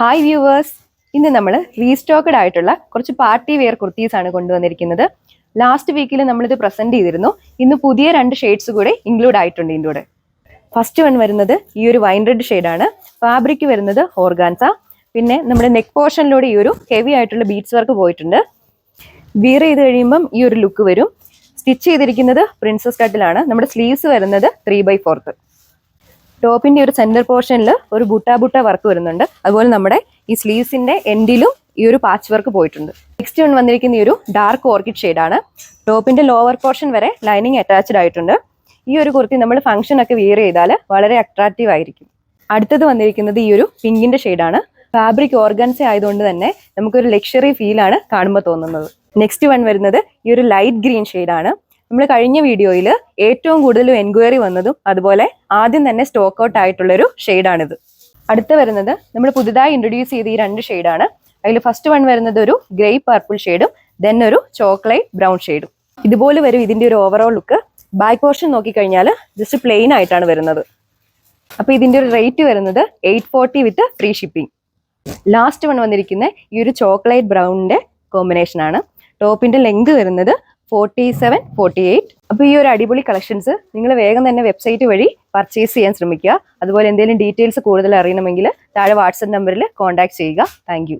Hi viewers ഇന്ന് നമ്മൾ restocked ആയിട്ടുള്ള കുറച്ച് പാർട്ടി വെയർ കുർത്തീസ് ആണ് കൊണ്ടുവന്നിരിക്കുന്നത്. ലാസ്റ്റ് വീക്കിൽ നമ്മളിത് പ്രസന്റ് ചെയ്തിരുന്നു. ഇന്ന് പുതിയ രണ്ട് ഷെയ്ഡ്സ് കൂടെ ഇൻക്ലൂഡ് ആയിട്ടുണ്ട് ഇതിന്റെ കൂടെ. ഫസ്റ്റ് വൺ വരുന്നത് ഈ ഒരു വൈൻ റെഡ് ഷെയ്ഡാണ് ഫാബ്രിക് വരുന്നത് ഓർഗാൻസ പിന്നെ നമ്മുടെ നെക്ക് പോർഷനിലൂടെ ഈ ഒരു ഹെവി ആയിട്ടുള്ള ബീഡ്സ് വർക്ക് പോയിട്ടുണ്ട്. വീർ ചെയ്ത് കഴിയുമ്പം ഈ ഒരു ലുക്ക് വരും. സ്റ്റിച്ച് ചെയ്തിരിക്കുന്നത് പ്രിൻസസ് കട്ടിലാണ് നമ്മുടെ സ്ലീവ്സ് വരുന്നത് ത്രീ ബൈ ഫോർത്ത് ടോപ്പിന്റെ ഒരു സെന്റർ പോർഷനിൽ ഒരു ബുട്ട ബുട്ട വർക്ക് വരുന്നുണ്ട്. അതുപോലെ നമ്മുടെ ഈ സ്ലീവ്സിന്റെ എൻഡിലും ഈ ഒരു പാച്ച് വർക്ക് പോയിട്ടുണ്ട്. നെക്സ്റ്റ് വൺ വന്നിരിക്കുന്ന ഈ ഒരു ഡാർക്ക് ഓർക്കിഡ് ഷെയ്ഡാണ് ടോപ്പിന്റെ ലോവർ പോർഷൻ വരെ ലൈനിങ് അറ്റാച്ച്ഡ് ആയിട്ടുണ്ട്. ഈ ഒരു കുർത്തി നമ്മൾ ഫംഗ്ഷൻ ഒക്കെ വിയർ ചെയ്താൽ വളരെ അട്രാക്റ്റീവ് ആയിരിക്കും. അടുത്തത് വന്നിരിക്കുന്നത് ഈ ഒരു പിങ്കിന്റെ ഷെയ്ഡാണ് ഫാബ്രിക് ഓർഗൻസ ആയതുകൊണ്ട് തന്നെ നമുക്കൊരു ലക്ഷറി ഫീലാണ് കാണുമ്പോൾ തോന്നുന്നത്. നെക്സ്റ്റ് വൺ വരുന്നത് ഈ ഒരു ലൈറ്റ് ഗ്രീൻ ഷെയ്ഡാണ് നമ്മൾ കഴിഞ്ഞ വീഡിയോയിൽ ഏറ്റവും കൂടുതൽ എൻക്വയറി വന്നതും അതുപോലെ ആദ്യം തന്നെ സ്റ്റോക്ക് ഔട്ട് ആയിട്ടുള്ളൊരു ഷെയ്ഡാണിത് അടുത്ത വരുന്നത് നമ്മൾ പുതുതായി ഇൻട്രൊഡ്യൂസ് ചെയ്ത ഈ രണ്ട് ഷെയ്ഡാണ് അതിൽ ഫസ്റ്റ് വൺ വരുന്നത് ഒരു ഗ്രേ പർപ്പിൾ ഷെയ്ഡും ദെൻ ഒരു ചോക്ലേറ്റ് ബ്രൗൺ ഷെയ്ഡും ഇതുപോലെ വരും ഇതിന്റെ ഒരു ഓവറോൾ ലുക്ക് ബാക്ക് പോർഷൻ നോക്കിക്കഴിഞ്ഞാൽ ജസ്റ്റ് പ്ലെയിൻ ആയിട്ടാണ് വരുന്നത്. അപ്പോൾ ഇതിന്റെ ഒരു റേറ്റ് വരുന്നത് eight forty with free shipping last one വന്നിരിക്കുന്ന ഈ ഒരു ചോക്ലേറ്റ് ബ്രൗണിന്റെ കോമ്പിനേഷനാണ് ടോപ്പിന്റെ ലെങ്ത് വരുന്നത് ഫോർട്ടി സെവൻ ഫോർട്ടി എയ്റ്റ്. അപ്പോൾ ഈ ഒരു അടിപൊളി കളക്ഷൻസ് നിങ്ങൾ വേഗം തന്നെ വെബ്സൈറ്റ് വഴി പർച്ചേസ് ചെയ്യാൻ ശ്രമിക്കുക. അതുപോലെ എന്തെങ്കിലും ഡീറ്റെയിൽസ് കൂടുതൽ അറിയണമെങ്കിൽ താഴെ വാട്സപ്പ് നമ്പറിൽ കോൺടാക്ട് ചെയ്യുക. താങ്ക്